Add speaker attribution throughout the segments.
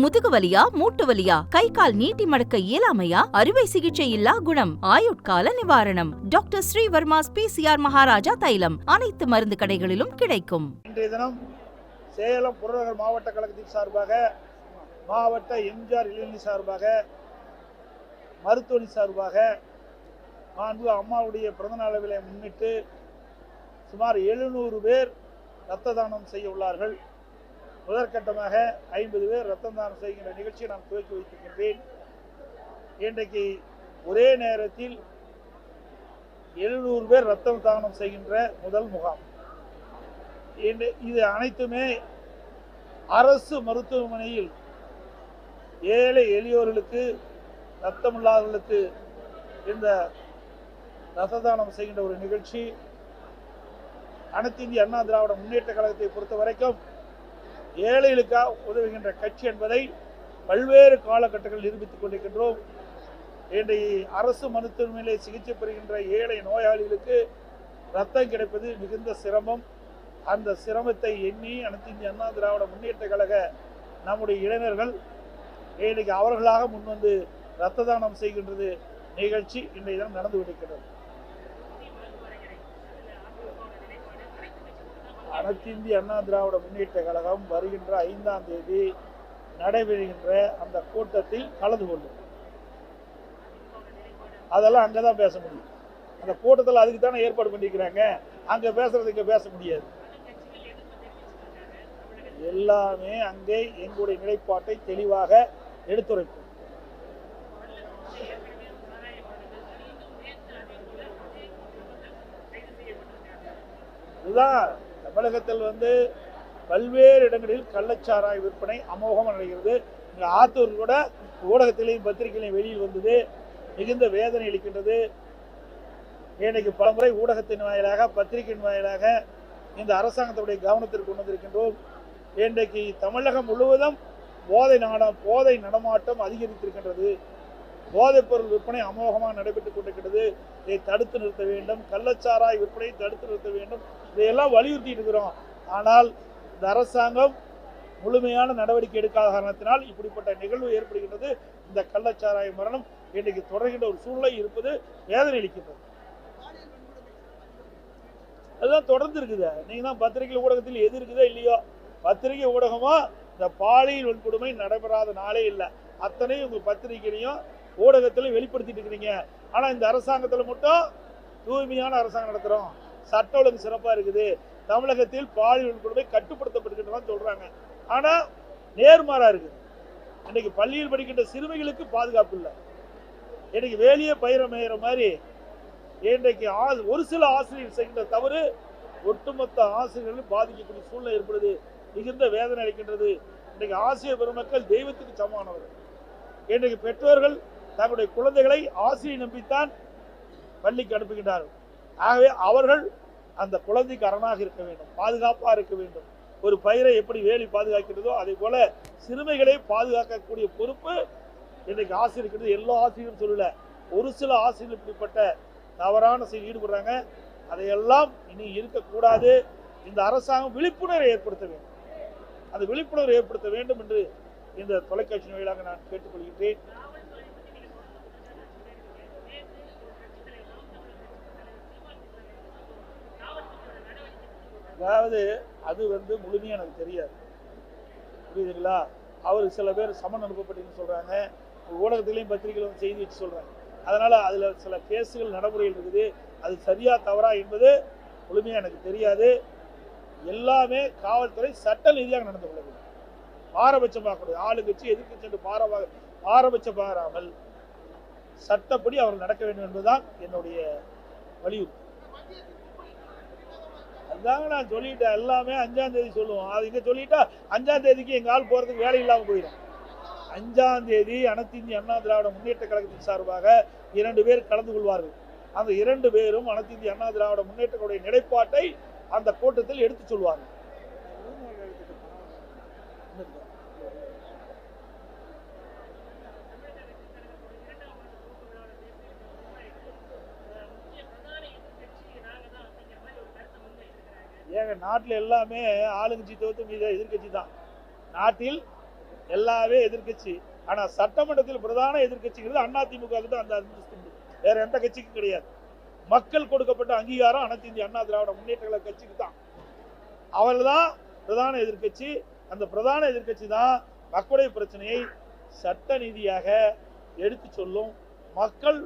Speaker 1: முதுகு வலியா மூட்டு வலியா கை கால் நீட்டி மடக்க இயலாமையா அறுவை சிகிச்சை இல்லா குணம் ஆயுட்கால நிவாரணம். டாக்டர் ஸ்ரீவர்மாஸ் பிசிஆர் மகாராஜா தைலம் அனைத்து மருந்து கடைகளிலும் கிடைக்கும்.
Speaker 2: இன்றைய தினம் சேலம் புறநகர் மாவட்ட கழகத்தின் சார்பாக மாவட்ட எம்ஜிஆர் இளைஞர் சார்பாக மருத்துவனி சார்பாக மாண்பு அம்மாவுடைய பிறந்தநாள் விலை முன்னிட்டு சுமார் எழுநூறு பேர் இரத்த தானம் செய்ய உள்ளார்கள். முதற்கட்டமாக ஐம்பது பேர் ரத்தம் தானம் செய்கின்ற நிகழ்ச்சியை நான் துவக்கி வைத்திருக்கின்றேன். இன்றைக்கு ஒரே நேரத்தில் எழுநூறு பேர் ரத்தம் தானம் செய்கின்ற முதல் முகாம். இது அனைத்துமே அரசு மருத்துவமனையில் ஏழை எளியோர்களுக்கு ரத்தமில்லாதவர்களுக்கு இந்த ரத்த தானம் செய்கின்ற ஒரு நிகழ்ச்சி. அனைத்து இந்திய அண்ணா திராவிட முன்னேற்ற கழகத்தை பொறுத்த வரைக்கும் ஏழைகளுக்காக உதவுகின்ற கட்சி என்பதை பல்வேறு காலகட்டங்களில் நிரூபித்துக் கொண்டிருக்கின்றோம். இன்றைய அரசு மருத்துவமனையிலே சிகிச்சை பெறுகின்ற ஏழை நோயாளிகளுக்கு ரத்தம் கிடைப்பது மிகுந்த சிரமம். அந்த சிரமத்தை எண்ணி அனைத்து இந்திய அண்ணா திராவிட முன்னேற்ற கழக நம்முடைய இளைஞர்கள் இன்றைக்கு அவர்களாக முன்வந்து இரத்த தானம் செய்கின்றது நிகழ்ச்சி இன்றைய தினம் நடந்து கொண்டிருக்கிறது. அனைத்திந்திய அண்ணா திராவிட முன்னேற்ற கழகம் வருகின்ற ஐந்தாம் தேதி நடைபெறுகின்ற அந்த கூட்டத்தில் கலந்து கொள்ளும். அதெல்லாம் அங்கதான் பேச முடியும். அந்த கூட்டத்தில் அதுக்கு தானே ஏற்பாடு பண்ணியிருக்கிறாங்க அங்க பேசுறது இங்க பேச முடியாது. எல்லாமே அங்கே எங்களுடைய நிலைப்பாட்டை தெளிவாக எடுத்துரைப்போம். இதுதான் தமிழகத்தில் வந்து பல்வேறு இடங்களில் கள்ளச்சாராய விற்பனை அமோகம் நடக்கிறது. இங்கே ஆத்தூர் கூட ஊடகத்திலையும் பத்திரிகையிலையும் வெளியில் வந்தது. மிகுந்த வேதனை அளிக்கின்றது. இன்னைக்கு பலமுறை ஊடகத்தின் வாயிலாக பத்திரிகையின் வாயிலாக இந்த அரசாங்கத்துடைய கவனத்திற்கு கொண்டு வந்திருக்கின்றோம். இன்றைக்கு தமிழகம் முழுவதும் போதை நாட போதை நடமாட்டம் அதிகரித்திருக்கின்றது. போதைப்பொருள் விற்பனை அமோகமாக நடைபெற்றுக் கொண்டிருக்கிறது. இதை தடுத்து நிறுத்த வேண்டும். கள்ளச்சாராய் விற்பனையை தடுத்து நிறுத்த வேண்டும். இதையெல்லாம் வலியுறுத்திட்டு இருக்கிறோம். ஆனால் இந்த அரசாங்கம் முழுமையான நடவடிக்கை எடுக்காத காரணத்தினால் இப்படிப்பட்ட நிகழ்வு ஏற்படுகின்றது. இந்த கள்ளச்சாராய மரணம் இன்றைக்கு தொடர்கின்ற ஒரு சூழ்நிலை இருப்பது வேதனை அளிக்கின்றது. அதுதான் தொடர்ந்து இருக்குது. நீங்க தான் பத்திரிகை ஊடகத்தில் எது இருக்குதோ இல்லையோ பத்திரிகை ஊடகமோ இந்த பாலியல் வன்கொடுமை நடைபெறாத நாளே இல்லை. அத்தனையும் உங்க பத்திரிகையிலையும் ஊடகத்தில் வெளிப்படுத்திட்டு இருக்கிறீங்க. ஆனால் இந்த அரசாங்கத்தில் மட்டும் தூய்மையான அரசாங்கம் நடத்துகிறோம் சட்ட ஒழுங்கு சிறப்பாக இருக்குது. தமிழகத்தில் பாலியல் வன்கொடுமை கட்டுப்படுத்தப்படுகின்றதான் சொல்கிறாங்க ஆனால் நேர்மாறாக இருக்குது. இன்னைக்கு பள்ளியில் படிக்கின்ற சிறுமிகளுக்கு பாதுகாப்பு இல்லை. இன்றைக்கி வேலியே பயிர மேயிற மாதிரி இன்றைக்கு ஆ- ஒரு சில ஆசிரியர் செய்கின்ற தவறு ஒட்டுமொத்த ஆசிரியர்களும் பாதிக்கக்கூடிய சூழ்நிலை ஏற்படுது. மிகுந்த வேதனை அளிக்கின்றது. இன்றைக்கு ஆசிரியர் பெருமக்கள் தெய்வத்துக்கு சமமானவர் இன்றைக்கு பெற்றோர்கள் தங்களுடைய குழந்தைகளை ஆசிரியை நம்பித்தான் பள்ளிக்கு அனுப்புகின்றார்கள். ஆகவே அவர்கள் அந்த குழந்தைக்கு அரணாக இருக்க வேண்டும் பாதுகாப்பாக இருக்க வேண்டும். ஒரு பயிரை எப்படி வேலி பாதுகாக்கிறதோ அதே போல சிறுமைகளை பாதுகாக்கக்கூடிய பொறுப்பு இன்றைக்கு ஆசிரியர் இருக்கிறது எல்லா ஆசிரியரும் சொல்லல ஒரு சில ஆசிரியர் இப்படிப்பட்ட தவறான செய்தி ஈடுபடுறாங்க. அதையெல்லாம் இனி இருக்கக்கூடாது. இந்த அரசாங்கம் விழிப்புணர்வை ஏற்படுத்த வேண்டும். அந்த விழிப்புணர்வை ஏற்படுத்த வேண்டும் என்று இந்த தொலைக்காட்சி வாயிலாக நான் கேட்டுக்கொள்கின்றேன். அதாவது அது வந்து முழுமையாக எனக்கு தெரியாது. புரியுதுங்களா? அவர் சில பேர் சமன் அனுப்பப்பட்டீங்கன்னு சொல்கிறாங்க ஊடகத்திலையும் பத்திரிகையிலும் செய்தி வச்சு சொல்கிறாங்க அதனால் அதில் சில கேஸுகள் நடைமுறையில் இருக்குது. அது சரியா தவறா என்பது முழுமையாக எனக்கு தெரியாது. எல்லாமே காவல்துறை சட்ட ரீதியாக நடந்து கொள்ள வேண்டும். பாரபட்சம் பார்க்கக்கூடாது ஆளுங்கட்சி எதிர்கட்சி பாரபா பாரபட்சமாகாமல் சட்டப்படி அவர் நடக்க வேண்டும் என்பதுதான் என்னுடைய வலியுறுத்தல். அதாங்க நான் சொல்லிட்டேன். எல்லாமே அஞ்சாம் தேதி சொல்லுவோம். அது இங்கே சொல்லிட்டா அஞ்சாம் தேதிக்கு எங்கள் ஆள் போகிறதுக்கு வேலை இல்லாமல் போயிடும். அஞ்சாம் தேதி அனைத்து இந்திய அண்ணா திராவிட முன்னேற்ற கழகத்தின் சார்பாக இரண்டு பேர் கலந்து கொள்வார்கள். அந்த இரண்டு பேரும் அனைத்து இந்திய அண்ணா திராவிட முன்னேற்றக்கூடிய நிலைப்பாட்டை அந்த கூட்டத்தில் எடுத்து சொல்வார்கள். ஏங்க நாட்டில் எல்லாமே ஆளுங்கட்சி தோத்து மீது எதிர்க்கட்சி தான். நாட்டில் எல்லாமே எதிர்க்கட்சி. ஆனால் சட்டமன்றத்தில் பிரதான எதிர்கட்சிங்கிறது அதிமுகவுக்கு தான் அந்த அந்தஸ்து வேற எந்த கட்சிக்கும் கிடையாது. மக்கள் கொடுக்கப்பட்ட அங்கீகாரம் அனைத்து இந்திய அண்ணா திராவிட முன்னேற்ற கழக கட்சிக்கு தான். அவர்கள் தான் பிரதான எதிர்க்கட்சி. அந்த பிரதான எதிர்க்கட்சி தான் மக்களுடைய பிரச்சனையை சட்ட நீதியாக எடுத்து சொல்லும். மக்கள்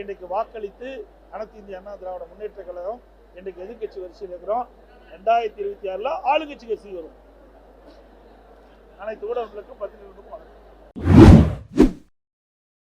Speaker 2: இன்றைக்கு வாக்களித்து அனைத்து இந்திய அண்ணா திராவிட முன்னேற்ற கழகம் இன்றைக்கு எதிர்கட்சி வரிசையில் இருக்கிறோம். ரெண்டாயிரத்தி இருபத்தி ஆறில் ஆளுங்கட்சி கட்சி வரும். அனைத்து ஊடகங்களுக்கும் பத்திரிகைகளுக்கும் வணக்கம்.